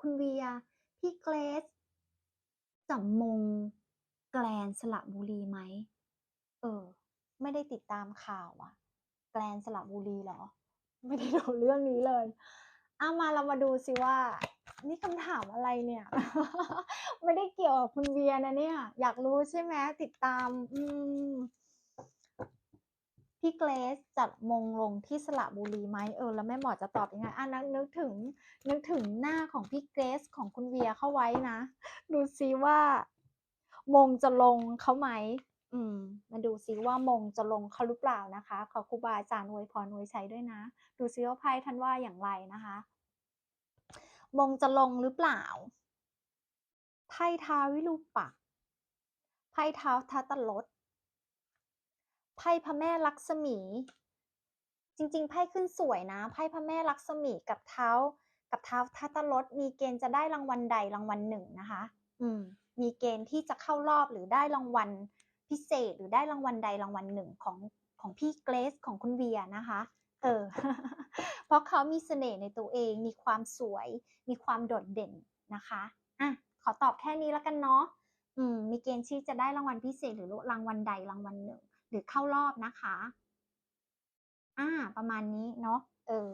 คุณเวีย พี่เกรซจะมง แกลนสระบุรีไหม เออ ไม่ได้ติดตามข่าวอะแกลนสระบุรีเหรอ ไม่ได้ดูเรื่องนี้เลยเอามาเรามาดูสิว่า นี่คำถามอะไรเนี่ย ไม่ได้เกี่ยวกับคุณเวียนะเนี่ย อยากรู้ใช่ไหมติดตาม อืม พี่เกรซจัดมงลงที่สระบุรีไหมเออ แล้วแม่หมอจะตอบยังไงอะนึกนึกถึงนึกถึงหน้าของพี่เกรซของคุณเวียเข้าไว้นะ ดูซิว่า มงจะลงเขาไหมอืม มาดูซิว่ามงจะลงเขาหรือเปล่านะคะ ขอครูบาอาจารย์อวยพรอวยชัยด้วยนะ ดูซิว่าไพ่ท่านว่าอย่างไรนะคะ มงจะลงหรือเปล่าไพ่ทาวิรูปักไพ่เท้าทัตตลด พ่พระแม่ลักษมี จริงๆไพ่ขึ้นสวยนะไพ่พระแม่ลักษมีกับเท้า กับเท้าทัตตลดมีเกณฑ์จะได้รางวัลใดรางวัลหนึ่งนะคะ อืม มีเกณฑ์ที่จะเข้ารอบหรือได้รางวัลพิเศษหรือได้รางวัลใดรางวัลหนึ่งของของพี่เกรซของคุณเวียนะคะ เออ เพราะเขามีเสน่ห์ในตัวเอง มีความสวย มีความโดดเด่นนะคะอะขอตอบแค่นี้แล้วกันเนาะอืม มีเกณฑ์ที่จะได้รางวัลพิเศษหรือรางวัลใดรางวัลหนึ่ง รือเข้ารอบนะคะ อ่า ประมาณนี้เนาะ เออ